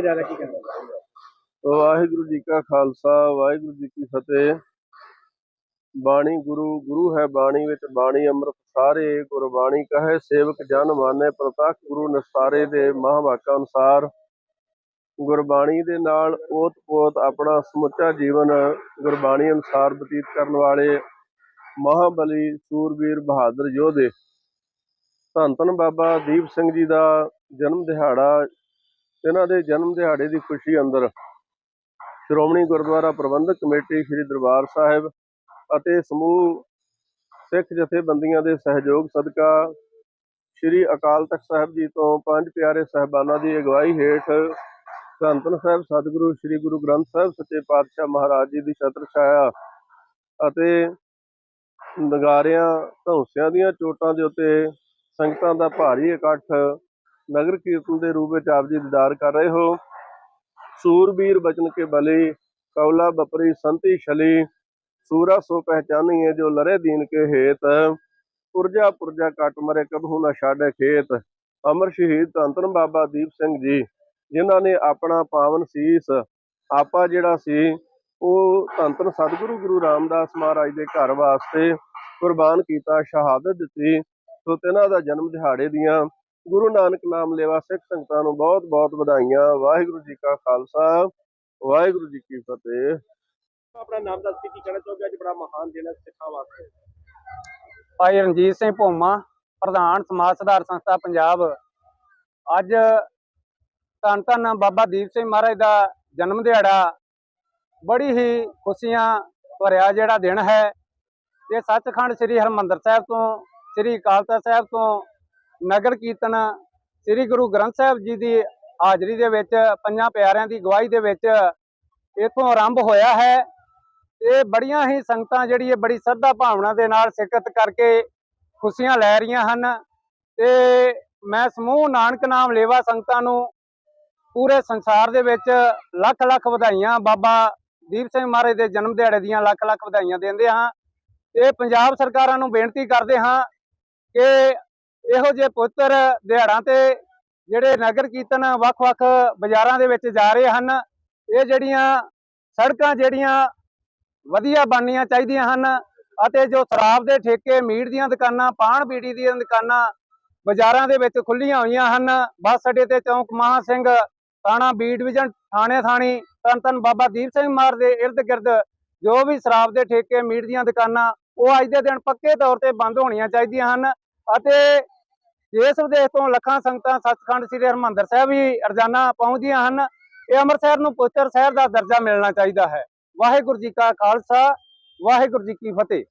ਕੀਰਤਨ ਕੱਢਿਆ ਕੀ ਕਹਿੰਦਾ। ਵਾਹਿਗੁਰੂ ਜੀ ਕਾ ਖਾਲਸਾ, ਵਾਹਿਗੁਰੂ ਜੀ ਕੀ ਫਤਿਹ। ਬਾਣੀ ਗੁਰੂ ਗੁਰੂ ਹੈ ਬਾਣੀ ਵਿੱਚ ਬਾਣੀ ਅੰਮ੍ਰਿਤ ਸਾਰੇ, ਗੁਰਬਾਣੀ ਕਹੇ, ਸੇਵਕ ਜਨ ਮਾਨੇ, ਪ੍ਰਤੱਖ ਗੁਰੂ ਨਿਸਤਾਰੇ ਦੇ ਮਹਾਵਾਕਾਂ ਅਨੁਸਾਰ। ਗੁਰਬਾਣੀ ਦੇ ਨਾਲ ਓਤ-ਪੋਤ ਆਪਣਾ ਸਮੁੱਚਾ ਜੀਵਨ ਗੁਰਬਾਣੀ ਅਨੁਸਾਰ ਬਤੀਤ ਕਰਨ ਵਾਲੇ ਮਹਾਬਲੀ ਸੂਰਬੀਰ ਬਹਾਦਰ ਯੋਧੇ। ਧੰਨ ਧੰਨ ਬਾਬਾ ਦੀਪ ਸਿੰਘ ਜੀ ਦਾ ਜਨਮ ਦਿਹਾੜਾ ਇਹਨਾਂ ਦੇ ਜਨਮ ਦਿਹਾੜੇ ਦੀ ਖੁਸ਼ੀ ਅੰਦਰ ਸ਼੍ਰੋਮਣੀ ਗੁਰਦੁਆਰਾ ਪ੍ਰਬੰਧਕ ਕਮੇਟੀ ਸ੍ਰੀ ਦਰਬਾਰ ਸਾਹਿਬ ਅਤੇ ਸਮੂਹ ਸਿੱਖ ਜਥੇਬੰਦੀਆਂ ਦੇ ਸਹਿਯੋਗ ਸਦਕਾ ਸ੍ਰੀ ਅਕਾਲ ਤਖਤ ਸਾਹਿਬ ਜੀ ਤੋਂ ਪੰਜ ਪਿਆਰੇ ਸਹਿਬਾਨਾਂ ਦੀ ਅਗਵਾਈ ਹੇਠ ਧੰਨ ਸਾਹਿਬ, ਸਤਿਗੁਰੂ ਸ੍ਰੀ ਗੁਰੂ ਗ੍ਰੰਥ ਸਾਹਿਬ, ਸੱਚੇ ਪਾਤਸ਼ਾਹ ਮਹਾਰਾਜ ਜੀ ਦੀ ਛਤਰ ਛਾਇਆ ਅਤੇ ਨਗਾਰਿਆਂ, ਧੌਂਸਿਆਂ ਦੀਆਂ ਚੋਟਾਂ ਦੇ ਉੱਤੇ ਸੰਗਤਾਂ ਦਾ ਭਾਰੀ ਇਕੱਠ ਨਗਰ ਕੀਰਤਨ ਦੇ ਰੂਪ ਵਿੱਚ ਆਪ ਜੀ ਦੀਦਾਰ ਕਰ ਰਹੇ ਹੋ। ਸੂਰਬੀਰ ਬਚਨ ਕੇ ਬਲੀ ਕੌਲਾ ਬਪਰੀ, ਸੰਤੀ ਛਲੀ, ਸੂਰਾ ਸੋ ਪਹਿਚਾਨੀਏ ਜੋ ਲਰੇ ਦੀਨ ਕੇ ਹੇਤ। ਪੁਰਜਾ ਪੁਰਜਾ ਕਟ ਮਰੇ ਕਬਹੂ ਨਾ ਛਾੜੇ ਖੇਤ। ਅਮਰ ਸ਼ਹੀਦ ਧੰਨ ਬਾਬਾ ਦੀਪ ਸਿੰਘ ਜੀ, ਜਿਨ੍ਹਾਂ ਨੇ ਆਪਣਾ ਪਾਵਨ ਸੀਸ ਆਪਾ ਜਿਹੜਾ ਸੀ, ਉਹ ਧੰਨ ਸਤਿਗੁਰੂ ਗੁਰੂ ਰਾਮਦਾਸ ਮਹਾਰਾਜ ਦੇ ਘਰ ਵਾਸਤੇ ਕੁਰਬਾਨ ਕੀਤਾ, ਸ਼ਹਾਦਤ ਦਿੱਤੀ। ਸੋ ਤਿਨਾਂ ਦਾ ਜਨਮ ਦਿਹਾੜੇ ਦੀਆਂ ਗੁਰੂ ਨਾਨਕ ਨਾਮ ਲੈਵਾ ਸਿੱਖ ਸੰਗਤਾਂ ਨੂੰ ਬਹੁਤ ਬਹੁਤ ਵਧਾਈਆਂ। ਵਾਹਿਗੁਰੂ ਜੀ ਕਾ ਖਾਲਸਾ ਵਾਹਿਗੁਰੂ ਜੀ ਕੀ ਫਤਿਹ। ਆਪਣਾ ਨਾਮ ਦੱਸ ਕੇ ਕੀ ਕਹਿਣਾ ਚਾਹੋਗੇ? ਅੱਜ ਬੜਾ ਮਹਾਨ ਦਿਨ ਹੈ ਸਿੱਖਾਂ ਵਾਸਤੇ। ਭਾਈ ਰਣਜੀਤ ਸਿੰਘ ਭੋਮਾ ਪ੍ਰਧਾਨ ਸਮਾਜ ਸੁਧਾਰ ਸੰਸਥਾ ਪੰਜਾਬ। ਅੱਜ ਧੰਨ ਧੰਨ ਬਾਬਾ ਦੀਪ ਸਿੰਘ ਮਹਾਰਾਜ ਦਾ ਜਨਮ ਦਿਹਾੜਾ। ਬੜੀ ਹੀ ਖੁਸ਼ੀਆਂ ਭਰਿਆ ਜਿਹੜਾ ਦਿਨ ਹੈ। ਇਹ ਸੱਚਖੰਡ ਸ੍ਰੀ ਹਰਮੰਦਰ ਸਾਹਿਬ ਤੋਂ ਸ੍ਰੀ ਅਕਾਲ ਤਖਤ ਸਾਹਿਬ ਤੋਂ ਨਗਰ ਕੀਰਤਨ ਸ੍ਰੀ ਗੁਰੂ ਗ੍ਰੰਥ ਸਾਹਿਬ ਜੀ ਦੀ ਹਾਜ਼ਰੀ ਦੇ ਵਿੱਚ, ਪੰਜਾਂ ਪਿਆਰਿਆਂ ਦੀ ਗਵਾਹੀ ਦੇ ਵਿੱਚ ਇਥੋਂ ਆਰੰਭ ਹੋਇਆ ਹੈ। ਇਹ ਬੜੀਆਂ ਹੀ ਸੰਗਤਾਂ ਜਿਹੜੀ ਇਹ ਬੜੀ ਸ਼ਰਧਾ ਭਾਵਨਾ ਦੇ ਨਾਲ ਸਿਰਕਤ ਕਰਕੇ ਖੁਸ਼ੀਆਂ ਲੈ ਰਹੀਆਂ ਹਨ ਤੇ ਮੈਂ ਸਮੂਹ ਨਾਨਕ ਨਾਮ ਲੇਵਾ ਸੰਗਤਾਂ ਨੂੰ ਪੂਰੇ ਸੰਸਾਰ ਦੇ ਵਿੱਚ ਲੱਖ ਲੱਖ ਵਧਾਈਆਂ ਬਾਬਾ ਦੀਪ ਸਿੰਘ ਮਹਾਰਾਜ ਦੇ ਜਨਮ ਦਿਹਾੜੇ ਦੀਆਂ ਲੱਖ ਲੱਖ ਵਧਾਈਆਂ ਦਿੰਦੇ ਹਾਂ। ਤੇ ਪੰਜਾਬ ਸਰਕਾਰਾਂ ਨੂੰ ਬੇਨਤੀ ਕਰਦੇ ਹਾਂ ਕਿ ਇਹੋ ਜਿਹੇ ਪੁੱਤਰ ਦਿਹਾੜਾਂ ਤੇ ਜਿਹੜੇ ਨਗਰ ਕੀਰਤਨ ਵੱਖ-ਵੱਖ ਬਾਜ਼ਾਰਾਂ ਦੇ ਵਿੱਚ ਜਾ ਰਹੇ ਹਨ, ਇਹ ਜਿਹੜੀਆਂ ਸੜਕਾਂ ਜਿਹੜੀਆਂ ਵਧੀਆ ਬਣਨੀਆਂ ਚਾਹੀਦੀਆਂ ਹਨ ਅਤੇ ਜੋ ਸ਼ਰਾਬ ਦੇ ਠੇਕੇ, ਮੀਟ ਦੀਆਂ ਦੁਕਾਨਾਂ ਪਾਨ ਬੀੜੀ ਦੀਆਂ ਦੁਕਾਨਾਂ ਬਾਜ਼ਾਰਾਂ ਦੇ ਵਿੱਚ ਖੁੱਲੀਆਂ ਹੋਈਆਂ ਹਨ, ਬੱਸ ਅੱਡੇ ਤੇ ਚੌਂਕ ਮਹਾ ਸਿੰਘ, ਥਾਣਾ ਬੀ ਡਿਵੀਜ਼ਨ ਥਾਣੇ ਥਾਣੀ ਧੰਨ ਧੰਨ ਬਾਬਾ ਦੀਪ ਸਿੰਘ ਮਾਰ ਦੇ ਇਰਦ ਗਿਰਦ ਜੋ ਵੀ ਸ਼ਰਾਬ ਦੇ ਠੇਕੇ, ਮੀਟ ਦੀਆਂ ਦੁਕਾਨਾਂ ਉਹ ਅੱਜ ਦੇ ਦਿਨ ਪੱਕੇ ਤੌਰ ਤੇ ਬੰਦ ਹੋਣੀਆਂ ਚਾਹੀਦੀਆਂ ਹਨ ਅਤੇ ਦੇਸ਼ ਵਿਦੇਸ਼ ਤੋਂ ਲੱਖਾਂ ਸੰਗਤਾਂ ਸੱਚਖੰਡ ਸ੍ਰੀ ਹਰਿਮੰਦਰ ਸਾਹਿਬ ਵੀ ਰੋਜ਼ਾਨਾ ਪਹੁੰਚਦੀਆਂ ਹਨ। ਇਹ ਅੰਮ੍ਰਿਤਸਰ ਨੂੰ ਪਵਿੱਤਰ ਸ਼ਹਿਰ ਦਾ ਦਰਜਾ ਮਿਲਣਾ ਚਾਹੀਦਾ ਹੈ। ਵਾਹਿਗੁਰੂ ਜੀ ਕਾ ਖਾਲਸਾ, ਵਾਹਿਗੁਰੂ ਜੀ ਕੀ ਫਤਿਹ।